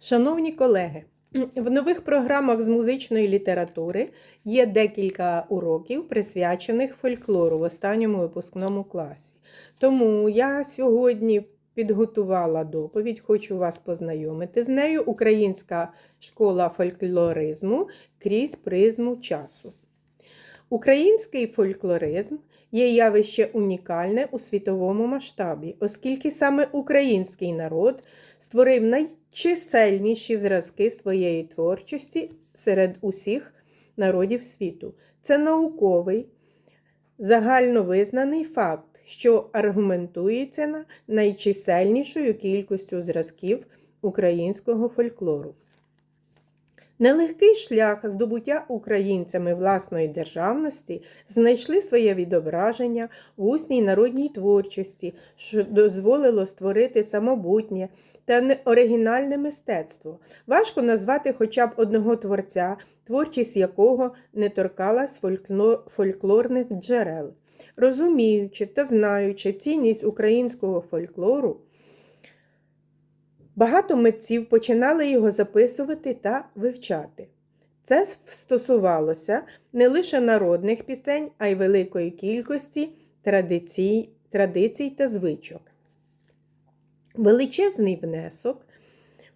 Шановні колеги, в нових програмах з музичної літератури є декілька уроків, присвячених фольклору в останньому випускному класі. Тому я сьогодні підготувала доповідь, хочу вас познайомити з нею. Українська школа фольклоризму крізь призму часу. Український фольклоризм є явище унікальне у світовому масштабі, оскільки саме український народ створив найчисельніші зразки своєї творчості серед усіх народів світу. Це науковий, загальновизнаний факт, що аргументується найчисельнішою кількістю зразків українського фольклору. Нелегкий шлях здобуття українцями власної державності знайшли своє відображення в усній народній творчості, що дозволило створити самобутнє та оригінальне мистецтво. Важко назвати хоча б одного творця, творчість якого не торкалась фольклорних джерел. Розуміючи та знаючи цінність українського фольклору, Багато митців починали його записувати та вивчати. Це стосувалося не лише народних пісень, а й великої кількості традицій, традицій та звичок. Величезний внесок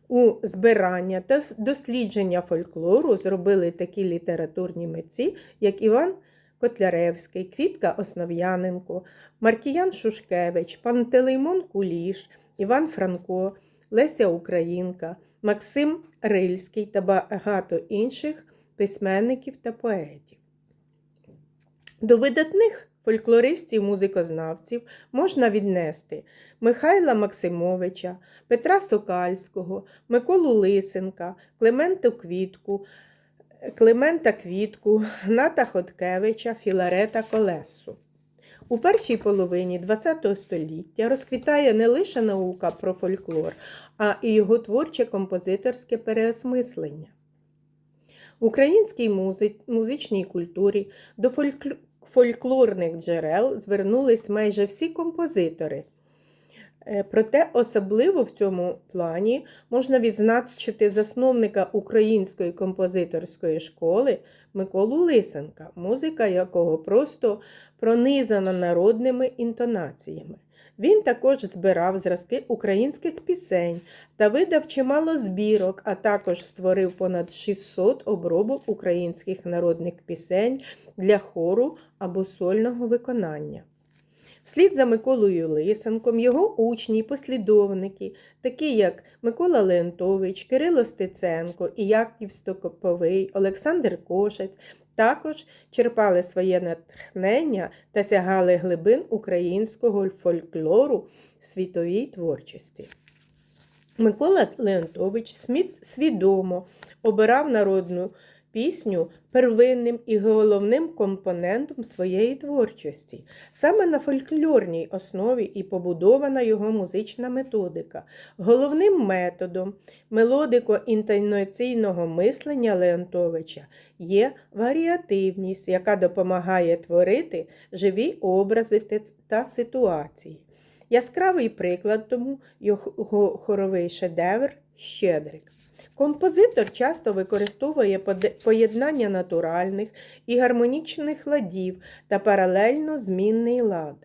у збирання та дослідження фольклору зробили такі літературні митці, як Іван Котляревський, Квітка Основ'яненко, Маркіян Шушкевич, Пантелеймон Куліш, Іван Франко. Леся Українка, Максим Рильський та багато інших письменників та поетів. До видатних фольклористів, музикознавців можна віднести Михайла Максимовича, Петра Сокальського, Миколу Лисенка, Клементу Квітку, Климента Квітку, Гната Хоткевича, Філарета Колесу. У першій половині ХХ століття розквітає не лише наука про фольклор, а і його творче композиторське переосмислення. В українській музи... музичній культурі до фольк... фольклорних джерел звернулись майже всі композитори. Е, проте особливо в цьому плані можна відзначити засновника української композиторської школи Миколу Лисенка, музика якого просто пронизана народними інтонаціями. Він також збирав зразки українських пісень та видав чимало збірок, а також створив понад 600 обробок українських народних пісень для хору або сольного виконання. Вслід за Миколою Лисенком його учні й послідовники, такі як Микола Леонтович, Кирило Стеценко і Яків Стокоповий, Олександр Кошець, також черпали своє натхнення та сягали глибин українського фольклору в світовій творчості. Микола Леонтович свідомо обирав народну пісню первинним і головним компонентом своєї творчості. Саме на фольклорній основі і побудована його музична методика. Головним методом мелодико-інтонаційного мислення Леонтовича є варіативність, яка допомагає творити живі образи та ситуації. Яскравий приклад тому його хоровий шедевр Щедрик. Композитор часто використовує поєднання натуральних і гармонічних ладів та паралельно змінний лад.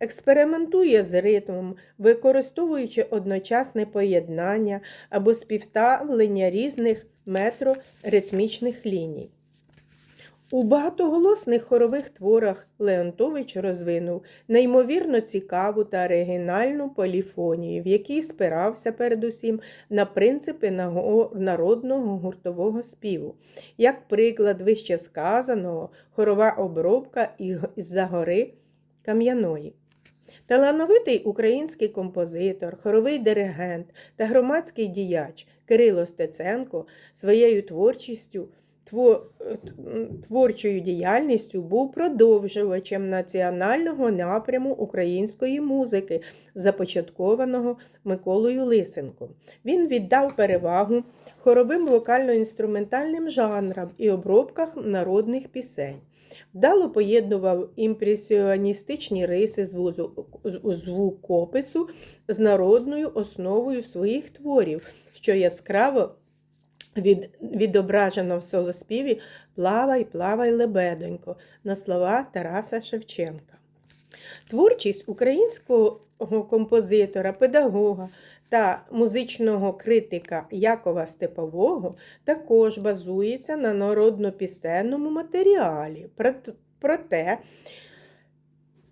Експериментує з ритмом, використовуючи одночасне поєднання або співставлення різних метроритмічних ліній. У багатоголосних хорових творах Леонтович розвинув неймовірно цікаву та оригінальну поліфонію, в якій спирався передусім на принципи народного гуртового співу. Як приклад вище сказаного, хорова обробка із-за гори Кам'яної. Талановитий український композитор, хоровий диригент та громадський діяч Кирило Стеценко своєю творчістю творчою діяльністю був продовжувачем національного напряму української музики, започаткованого Миколою Лисенком. Він віддав перевагу хоровим вокально-інструментальним жанрам і обробках народних пісень. Вдало поєднував імпресіоністичні риси звукопису з народною основою своїх творів, що яскраво від, відображено в солоспіві Плавай, плавай, лебедонько на слова Тараса Шевченка. Творчість українського композитора, педагога та музичного критика Якова Степового також базується на народно-пісенному матеріалі. Проте-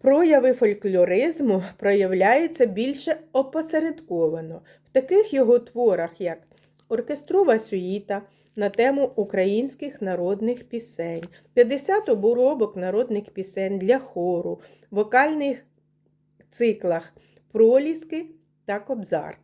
прояви фольклоризму проявляються більше опосередковано в таких його творах, як Оркестрова сюїта на тему українських народних пісень, 50 оборобок народних пісень для хору, вокальних циклах Проліски та Кобзар,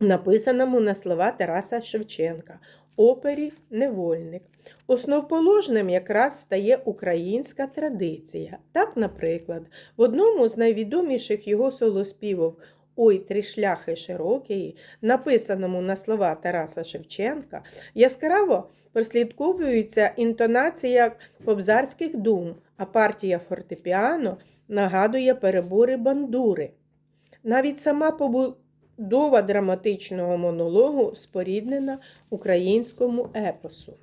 написаному на слова Тараса Шевченка, опері Невольник. Основоположним якраз стає українська традиція. Так, наприклад, в одному з найвідоміших його солоспівів Ой, три шляхи широкі, написаному на слова Тараса Шевченка, яскраво прослідковується інтонація кобзарських дум, а партія фортепіано нагадує перебори бандури. Навіть сама побудова драматичного монологу споріднена українському епосу.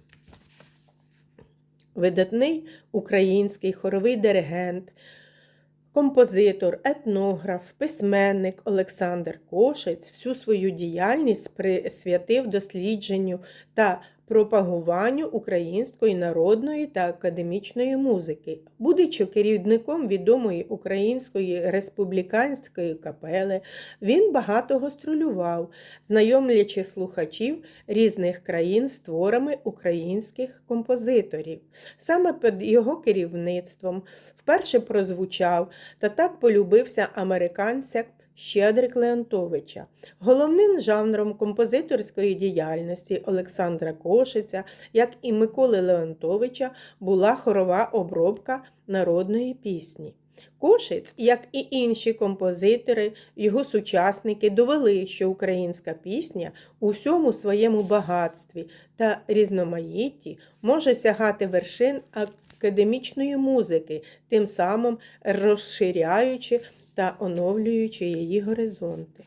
Видатний український хоровий диригент, композитор, етнограф, письменник Олександр Кошець всю свою діяльність присвятив дослідженню та пропагуванню української народної та академічної музики, будучи керівником відомої української республіканської капели, він багато гастролював, знайомлячи слухачів різних країн з творами українських композиторів. Саме під його керівництвом вперше прозвучав та так полюбився американця Щедрик Леонтовича. Головним жанром композиторської діяльності Олександра Кошиця, як і Миколи Леонтовича, була хорова обробка народної пісні. Кошиць, як і інші композитори, його сучасники довели, що українська пісня у всьому своєму багатстві та різноманітті може сягати вершин академічної музики, тим самим розширяючи та оновлюючи її горизонти.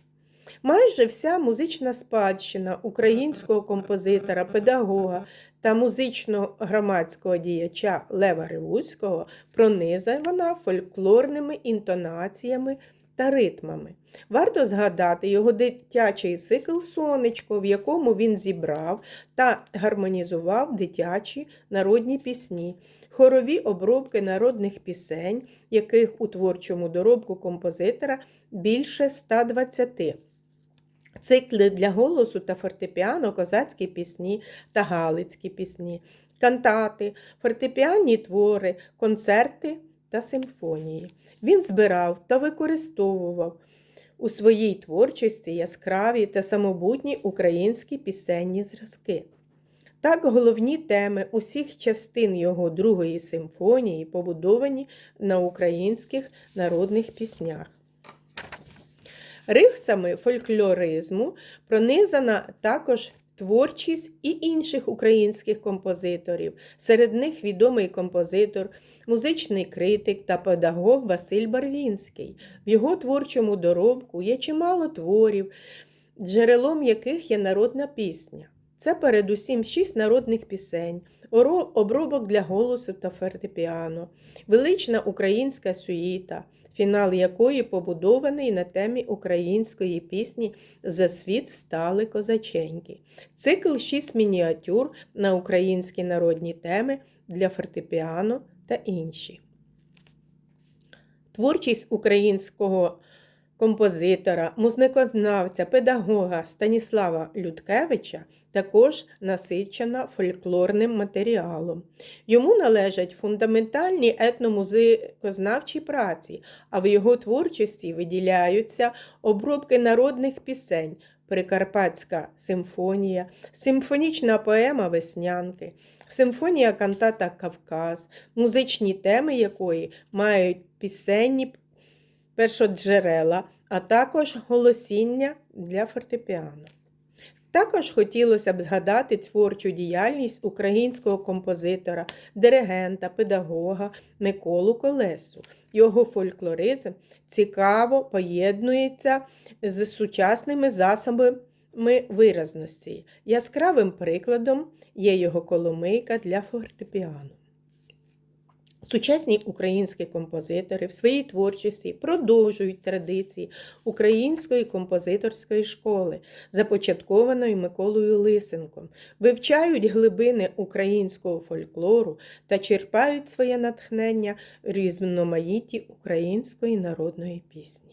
Майже вся музична спадщина українського композитора, педагога та музично-громадського діяча Лева Ривуцького пронизана фольклорними інтонаціями та ритмами. Варто згадати його дитячий цикл Сонечко, в якому він зібрав та гармонізував дитячі народні пісні, хорові обробки народних пісень, яких у творчому доробку композитора більше 120. Цикли для голосу та фортепіано, козацькі пісні та галицькі пісні, кантати, фортепіанні твори, концерти та симфонії. Він збирав та використовував у своїй творчості яскраві та самобутні українські пісенні зразки. Так, головні теми усіх частин його Другої симфонії побудовані на українських народних піснях. Рихцями фольклоризму пронизана також творчість і інших українських композиторів. Серед них відомий композитор, музичний критик та педагог Василь Барвінський. В його творчому доробку є чимало творів, джерелом яких є народна пісня. Це передусім шість народних пісень, обробок для голосу та фортепіано, велична українська сюїта, фінал якої побудований на темі української пісні За світ встали козаченьки, цикл шість мініатюр на українські народні теми для фортепіано та інші. Творчість українського композитора, музикознавця, педагога Станіслава Людкевича також насичена фольклорним матеріалом. Йому належать фундаментальні етномузикознавчі праці, а в його творчості виділяються обробки народних пісень, Прикарпатська симфонія, симфонічна поема Веснянки, симфонія кантата Кавказ, музичні теми якої мають пісенні першоджерела, а також голосіння для фортепіано. Також хотілося б згадати творчу діяльність українського композитора, диригента, педагога Миколу Колесу. Його фольклоризм цікаво поєднується з сучасними засобами виразності. Яскравим прикладом є його коломийка для фортепіано. Сучасні українські композитори в своїй творчості продовжують традиції української композиторської школи, започаткованої Миколою Лисенком, вивчають глибини українського фольклору та черпають своє натхнення в різноманітті української народної пісні.